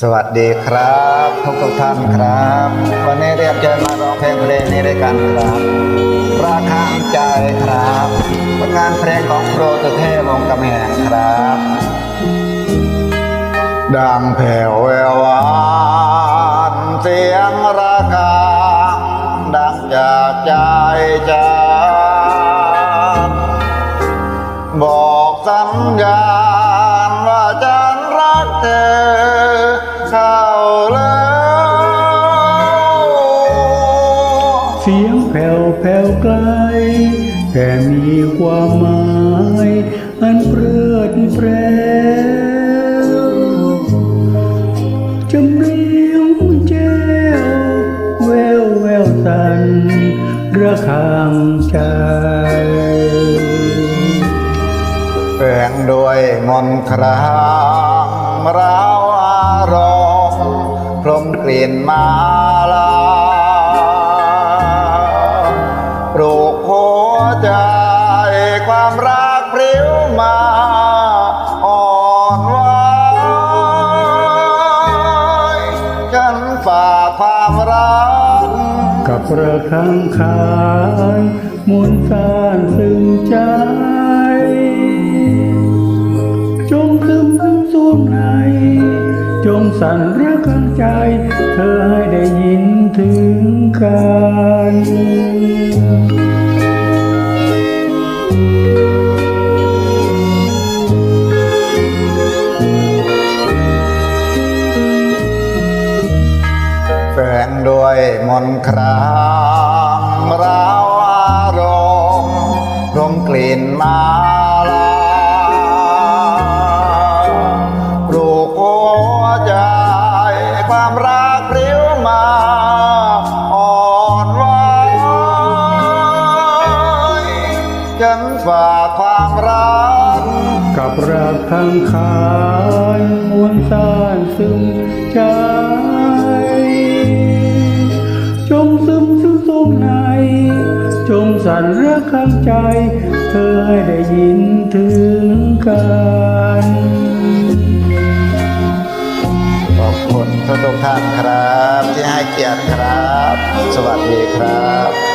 สวัสดีครับทุกทุกท่านครับ วันนี้เรียกเชิญมาร้องเพลงเพลงนี้ด้วยกันครับราคาใจครับผลงานเพลงของโปรตุเทพวงกำแหงครับ ดังแผ่วแวววานเสียงระฆังดังจากใจจากบอกสัญญาณว่าฉันรักเธอ ข้าแล้วเสียงแผ่วแผ่วไกล แต่มีความหมายอันเพลิดเพลจำเรียงแจ้วแววแววสันระคางใจแฝงด้วยมนครางราว กลิ่นมาลาปลูกหัวใจความรักพริ้วมาอ่อนไหวฉันฝากความรัก กับระคังคายมุนต์สานซึ้งใจ จงสั่นรักข้างใจ เธอให้ได้ยินถึงกันแฝงด้วยมนครามราวอารมณ์รมกลิ่นมาลา นฝากความรัก กับรักข้างคายมวลสานซึมใจจงซึมถึงทรงในจงสั่นรักข้างใจ เธอให้ได้ยินถึงกันขอบคุณทุกทุกๆท่านครับ ที่ให้เกียรติครับ สวัสดีครับ